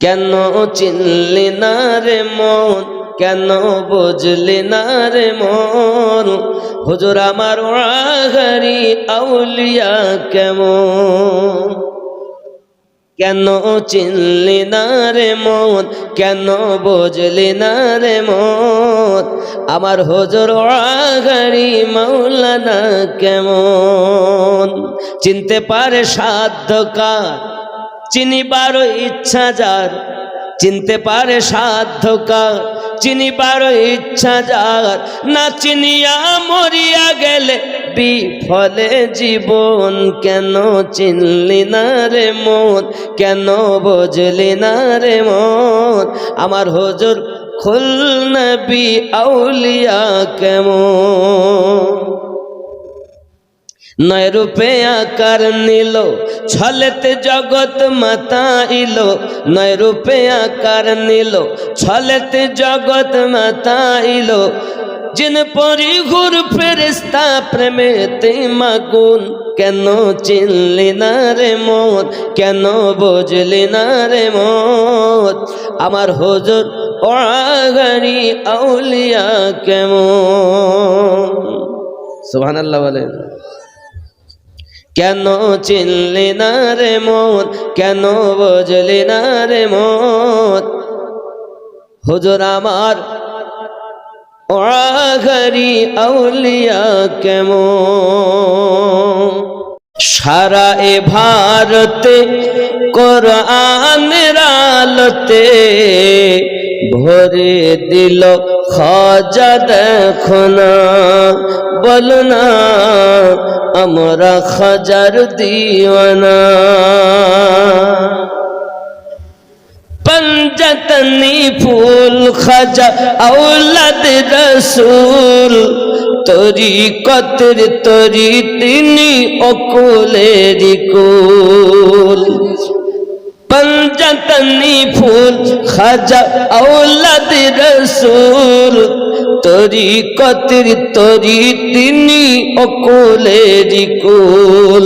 কেন চিনলি না রে মন? কেন বুঝলি না রে মন? হুজুর আমার আগারি আউলিয়া কেমন? কেন চিনলি না রে মন? কেন বুঝলি না রে মন? আমার হজর আগারি মাওলানা কেমন? চিনতে পারে সাধ্য কার? চিনিবার ইচ্ছা যার, চিনতে পারে সাধ্য কার। চিনিবার ইচ্ছা যার, না চিনিয়া মরিয়া গেলে বিফলে জীবন। কেন চিনলি না রে মন, কেন বুঝলি না রে মন? আমার হজুর খুল নবী আউলিয়া কেমন? নয় রূপে আকার নিল, ছলেতে জগৎ মাতা ইলো। নয় রূপে আকার নিল, ছলেতে জগৎ মাতা ইলো। জিন পরি ঘুর ফেরিস্তা প্রেমেতে মাগুন। কেন চিনলি না রে মত কেন বুঝলি না রে মত আমার হজুর ওড়াগাড়ি আউলিয়া কেমন? সুবহানাল্লাহ বলেন। কেন চিনলি না রে মন? কেন বুঝলি না রে মন? হুজুর আমার ওড়াঘরি আউলিয়া কেমন? সারা এ ভারতে কোরআনের আলোতে ভরে দিল, খাজা দেখো না, বল না, আমরা খাজার দিওয়ানা। পঞ্জতনি ফুল, খাজা আউলাদ রসুল তরি কতর তরি তিনি অকুলের কুল। পঞ্জতনি ফুল খাজা আউলাদ রসুল তরি কতর তরি তিনি অকুলের কুল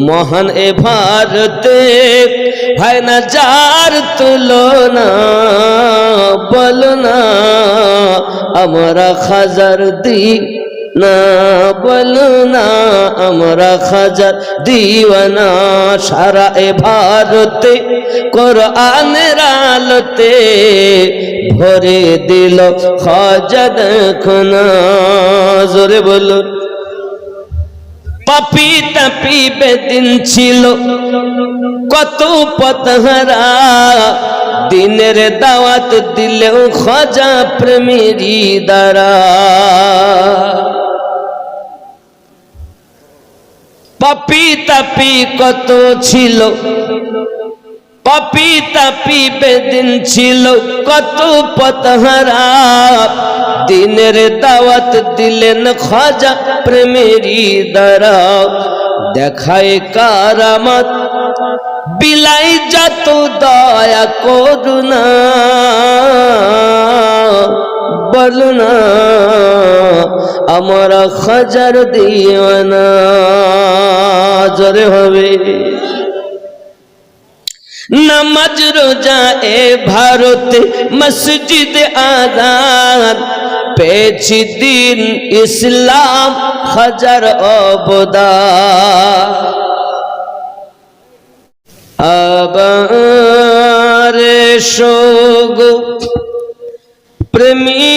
মহান এ ভারতে হয় না যার তুলনা বল না আমরা খাজার দি না বল না আমরা খাজার দিওয়ানা সারা এ ভারতে, কোরআনের আলোতে ভরে দিল খাজা খোনা। জোরে বলুন। পাপি তাপি বেদিন ছিল। কত পতহারা দিনের দাওয়াত দিলেও খজা প্রেমেরই দ্বারা। পাপি তাপি কত ছিল। পাপি তাপি বেদিন ছিল, কত পথহারা দিনের দাওয়াত দিলেন খাজা প্রেমেরই দ্বারা। দেখায় কারামত, বিলাই যত দয়া করুণা বলুনা আমরা খাজার দিওয়ানা, জোরে হবে। নামাজ রোজা এ ভারতে মসজিদ আদান পেয়েছি দিন ইসলাম হাজার অবদা আবার সোগো প্রেমী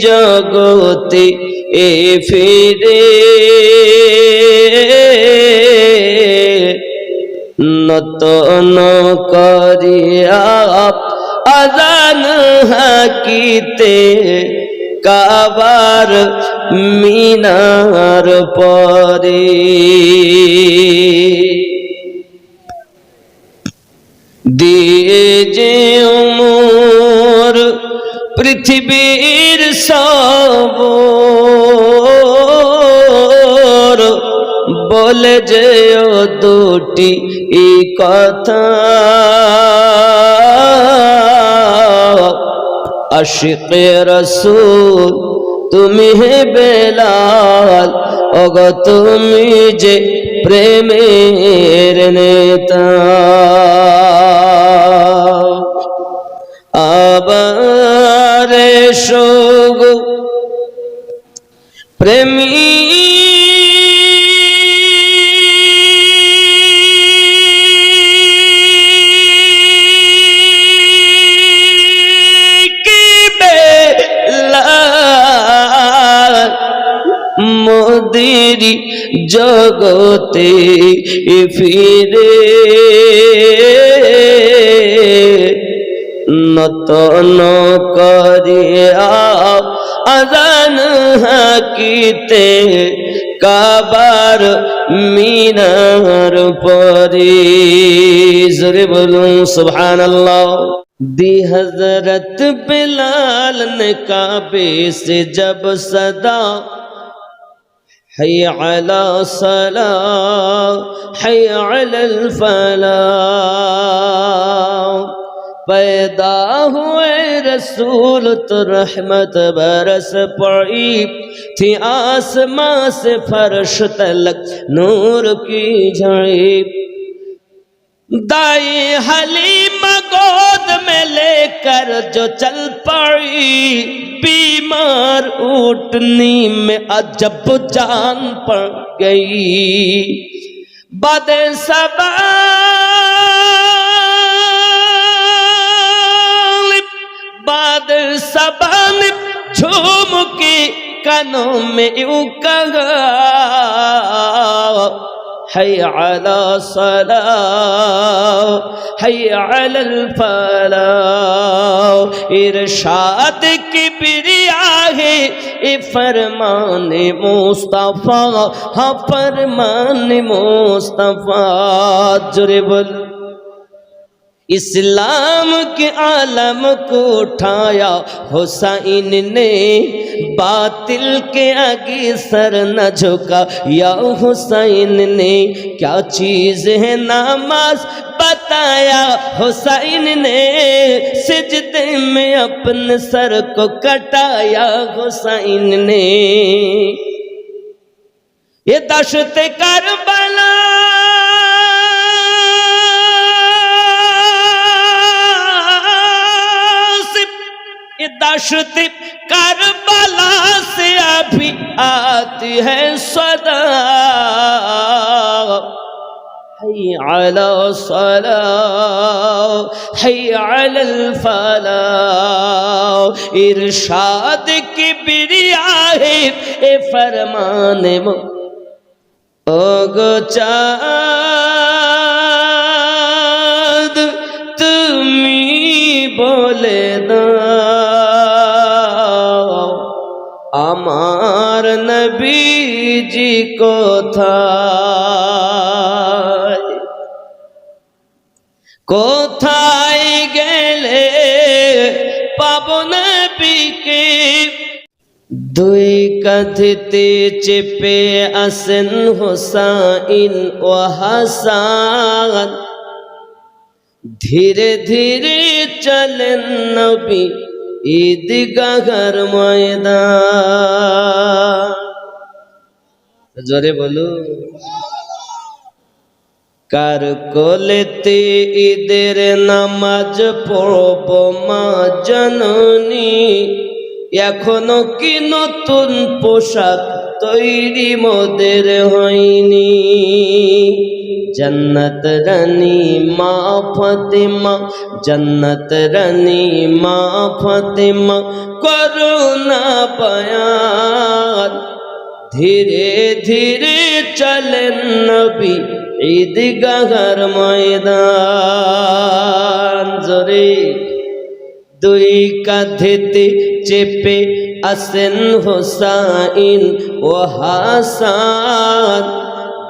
জগতে এ ফিরে। নতন করিয়া আজান হাকিতে কাবার মিনার পরে। দিয়ে যে মোর পৃথিবীর সব বলে যে ও দুটি এই কথা। আশিক রসুল, তুমি হে বেলাল অগ তুমি যে প্রেমের নেতা। আবার প্রেমী মোদিরি জগতে ফিরে নতন করিয়া আজান হাকিতে কাবার মিনার পরে জোরে বলুন সুবহান আল্লাহ دی حضرت بلال نے کعبے سے جب صدا حی علی صلاح حی علی الفلاح پیدا ہوئے رسول تو رحمت برس پڑی تھی آسمان سے فرش تلک نور کی جھڑی۔ دائی حلیم گود میں لے کر جو چل پڑی، بیمار اٹھنی میں عجب جان پڑ گئی۔ بد سبان बद सबा बाद सबन झूम के कानों में यूं कहा حي على صلاة حي على الفلاح ارشاد किबरिया है ए फरमान मुस्तफा हाँ फरमान मुस्तफा जुरे اسلام کے عالم کو اٹھایا، حسین نے باطل کے آگے سر نہ جھکا۔ یا حسین نے کیا چیز ہے نماز بتایا؟ حسین نے سجدے میں اپنے سر کو کٹایا۔ حسین نے یہ دشت کربلا दाशती करबला से अभी आती है सदा حي على الصلاة حي على الفلاح إرشاد کی بریاہ فرمان مو او گو چاہ আমার নবীজি কোথায়? কোথায় গেলে পাবো নবীকে? দুই কাঁধেতে চেপে আসেন হোসাইন ও হাসান। ধীরে ধীরে চলেন নবী ঈদগাহর ময়দান। জোরে বলু। কার কোলেতে ঈদের নামাজ পড়ব মা জননী? এখনও কি নতুন পোশাক তৈরি মোদের হয়নি। জন্নত রানী মা ফতেমা, জন্নত রানী মা ফতেমা, করুণা বয়ান ধীরে ধীরে চলেন নবী ঈদগাহর ময়দান। জোরে দুই কাঁধেতে চেপে আসেন হোসাইন ও হাসান।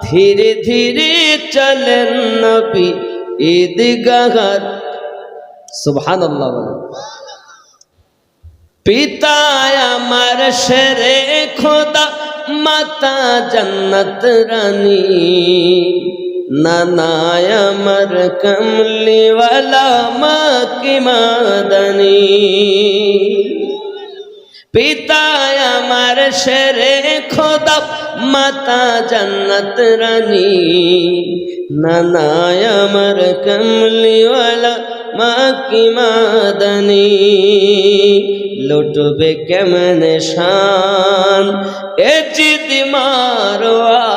ধীরে ধীরে চলেন নবী ঈদগাহর। সুবহানাল্লাহ বলেন। পিতা আমার শেরে খোদা, মাতা জন্নত রানী। নানায় আমার কমলিওয়ালা মা কি মাদানি। পিতায় আমার শেরে খোদা, মাতা জান্নাত রানী। নানায় আমার কমলিওয়ালা মা কি মাদানি। লুটবে কেমন শান? এ জিদি মারোয়াত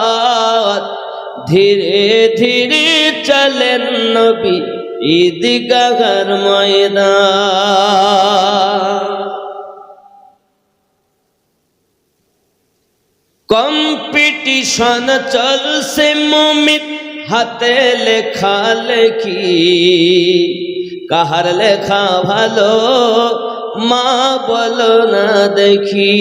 ধীরে ধীরে চলেন নবী ঈদগাহর ময়দান। কম্পিটিশন চলছে মমিত হাতে লেখা লেখি। কাহার লেখা ভালো মা বলো না দেখি।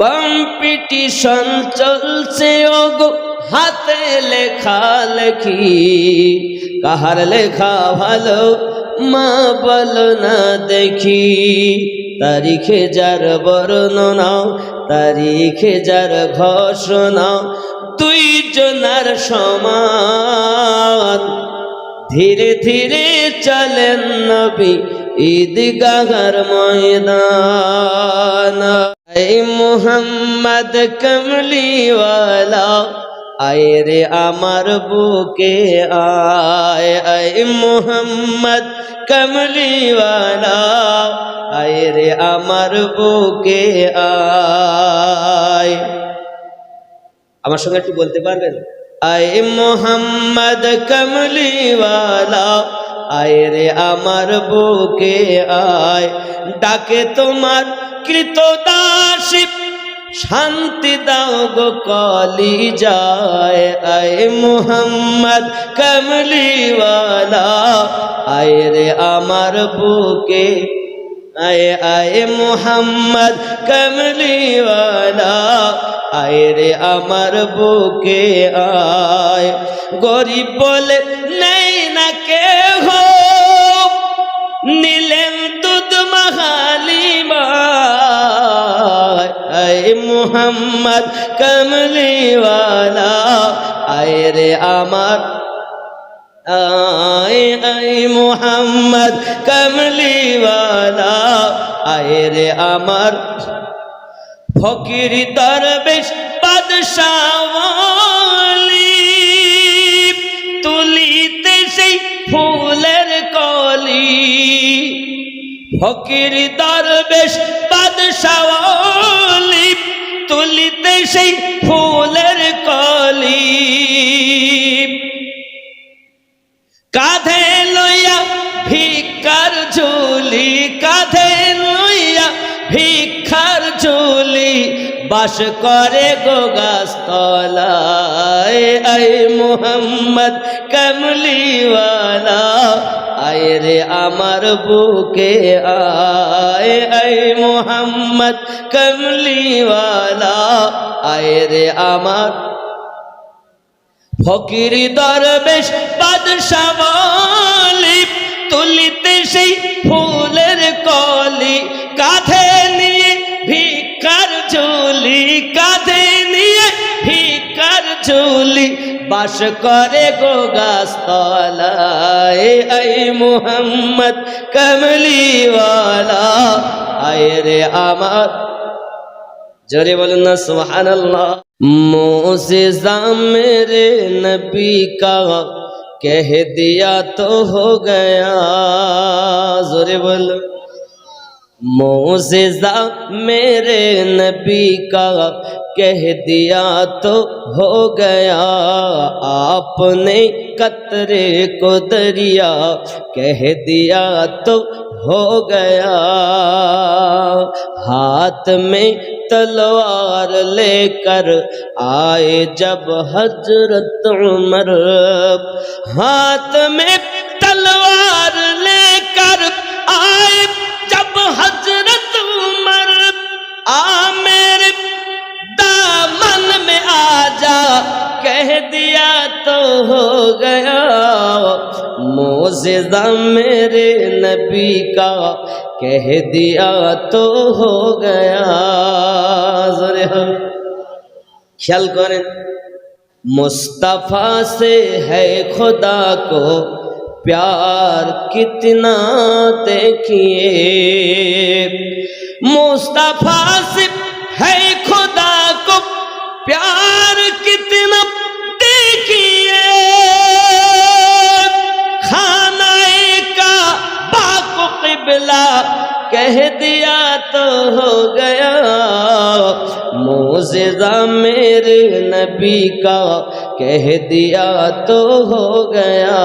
কম্পিটিশন চলছে, ওগো, হাতে লেখা লেখি। কাহার লেখা ভালো, মা বলো না দেখি। তারিখে যার বর্ণনা, তারিখে যার ঘোষণা, দুই জনার সমান। ধীরে ধীরে চলেন নবী, ঈদগাহর ময়দান। এই মোহাম্মদ কমলিওয়ালা আয় রে আমার বুকে আয় আয় মোহাম্মদ কমলিওয়ালা আয় রে আমার বুকে আয় আমার সঙ্গে একটু বলতে পারবেন? আয় মোহাম্মদ কমলিওয়ালা আয় রে আমার বুকে আয়। ডাকে তোমার কৃত দাসী শান্তি দাও গো কলি যায় আয় মোহাম্মদ কমলিওয়ালা, আয় রে আমার বুকে। আয় আয় মোহাম্মদ কমলিওয়ালা, আয় রে আমার বুকে। আয়, গরিব বলে নেই না কে হো নিলেন মোহাম্মদ কমলিওয়ালা, আয় রে আমার। আয় আয় মোহাম্মদ কমলিওয়ালা, আয় রে আমার। ফকির দরবেশ বাদশাওয়ালি তুলিতে সেই ফুলের কলি। ফকির দরবেশ বাদশাওয়ালি তুলিতে সেই ফুলের কলি। কাঁধে লইয়া ভিক্ষার ঝুলি, কাঁধে লইয়া ভিক্ষার ঝুলি, বাস করে গো গাছতলায়। মোহাম্মদ কমলিওয়ালা আয় রে আমার বুকে, আয় আয় মোহাম্মদ কমলিওয়ালা, আয় রে আমার। ফকির দরবেশ সবালি তুলিতে সেই ফুলের ভিক্ষার ঝুলি বাস করে গো গাছতলায় আই মুহাম্মদ কমলিওয়ালা আয় রে আমার জোরে বলুন না সুবহানাল্লাহ मोजिजा मेरे नबी का कह दिया तो हो गया जोरे बोलो मोजिजा मेरे नबी का کہہ دیا تو ہو گیا آپ نے قطرے کو دریا۔ کہہ دیا تو ہو گیا ہاتھ میں تلوار لے کر آئے جب حضرت عمر۔ ہاتھ میں تلوار لے کر آئے جب حضرت عمر۔ آئے دیا تو ہو گیا۔ موزدہ میرے نبی کا کہہ دیا تو ہو گیا۔ خیال کریں، مصطفیٰ سے ہے خدا کو پیار کتنا دیکھئے مصطفیٰ سے ہے خدا کو پیار کتنا معجزہ میرے نبی کا کہہ دیا تو ہو گیا۔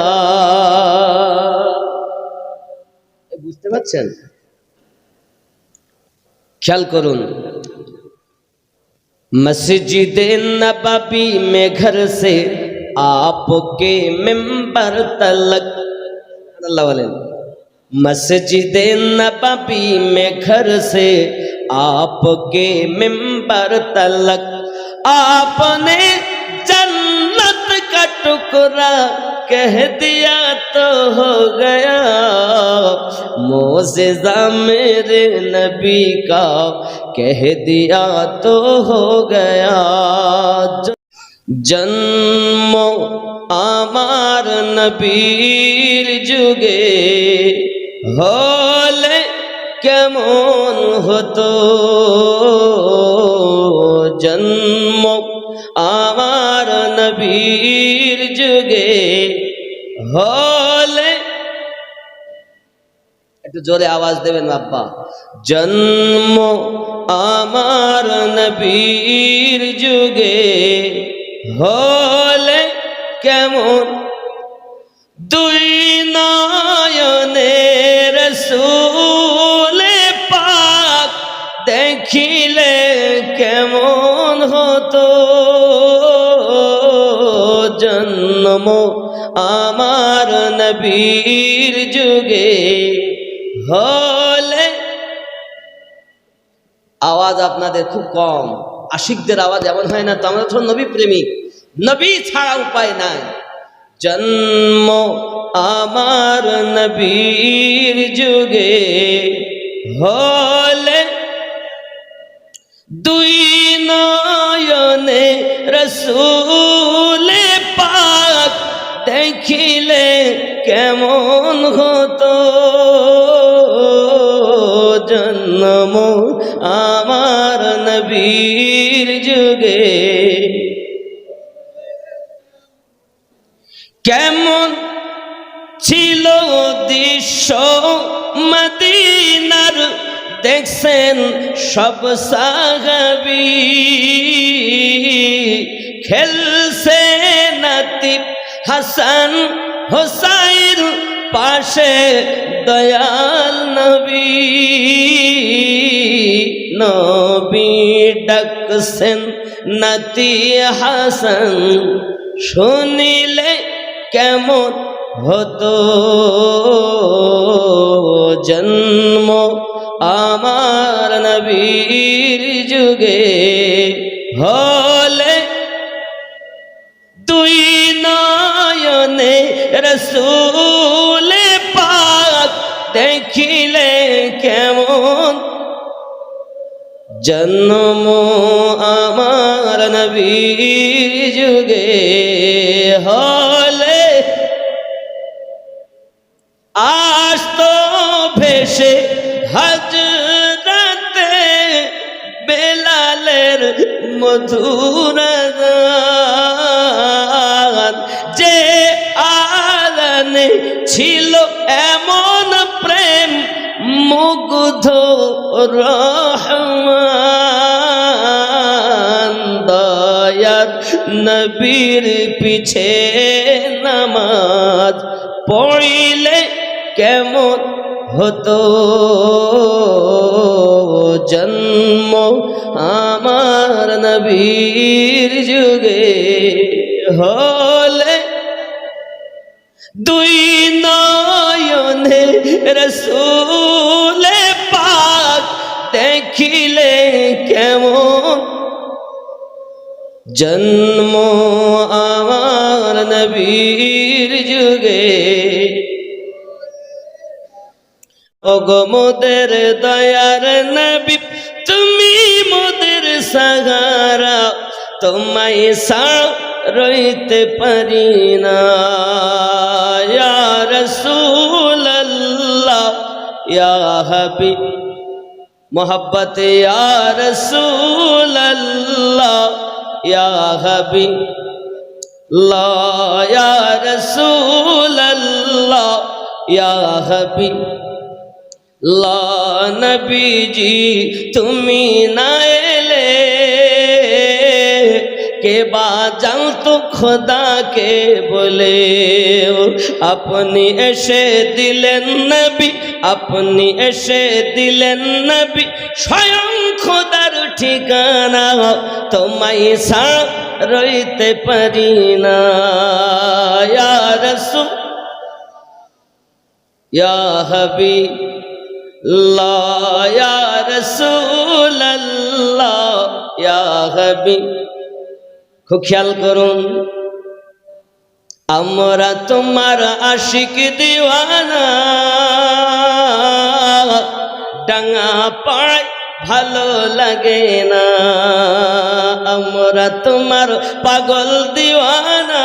বুঝতে পারছেন مسجد نبابی میں گھر سے آپ کے ممبر تلک۔ اللہ والے۔ مسجد نبابی میں گھر سے آپ کے ممبر تلک، آپ نے جنت کا ٹکرا کہہ دیا تو ہو گیا۔ موزہ میرے نبی کا کہہ دیا تو ہو گیا۔ جنم آمار نبیر جگے ہو কেমন হতো? জন্ম আমার নবীর যুগে হলে। একটু জোরে আওয়াজ দেবেন বাপ্পা জন্ম আমার নবীর যুগে হলে কেমন নবীর যুগে হলে। আওয়াজ আপনাদের খুব কম। আশিকদের আওয়াজ এমন হয় না, তো আমরা তো নবী প্রেমিক। নবী ছাড়া উপায় নাই। জন্ম আমার নবীর যুগে হলে। দুই নয়নে রসুলে কেমন হতো? জন্ম আমার নবীর যুগে। কেমন ছিল দৃশ্য মদিনার? দেখছেন সব সাহাবি। খেলছে নাতিব হাসান হোসাইন পাশে দয়াল নবী। নবী ডাকছেন নাতি হাসান। শুনিলে কেমন হতো জন্ম আমার নবীর যুগে। হলে রসুলে পাক দেখিলে কেমন? জন্ম আমার নবী যুগে পিছে নামাজ পড়িলে কেমন হতো? জন্ম আমার নবীর যুগে হলে দুই নয়নে রসুলে পাক দেখিলে কেমন? জন্ম ওগো মোদের দয়ার নবী, তুমি মোদের সাগারা তোমায় রইতে পারি না। ইয়া হাবিব, মোহব্বত ইয়া হাবিব। নবীজি, তুমি না এলে? কে বা জানতো খোদাকে বলে? আপনি এসে দিলেন নবী, আপনি এসে দিলেন নবী, স্বয়ং খোদার ঠিকানা, তোমায় সা রইতে পারি না। ইয়া রাসূল খেয়াল করুন, আমরা তোমার আশিক দিওয়ানা। ডাঙা পাড়ায় ভালো লাগে না। আমরা তোমার পাগল দিওয়ানা।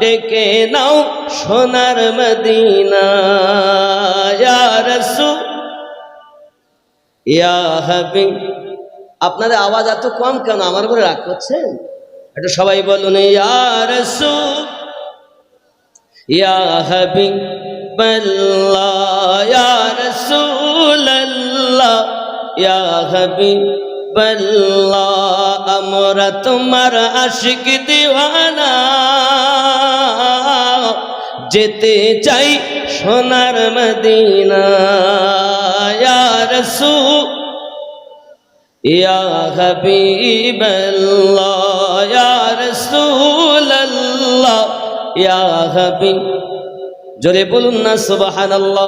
ডেকে নাও সোনার মদিনা, ইয়া রাসূল। ইয়া হাবিব। আপনাদের আওয়াজ এত কম কেন? আমার উপরে রাগ করছেন? একটু সবাই বলুন, ইয়া রাসূল। ইয়া হাবিব ইয়া রাসূলুল্লাহ। ইয়া হাবিব আমরা তোমার আশিক দিওয়ানা। যেতে চাই সোনার মদিনা সু ইয়া হাবিবাল্লাহ, ইয়া রাসূলুল্লাহ, ইয়া হাবিব। জোরে বলুন না সুবহানাল্লাহ।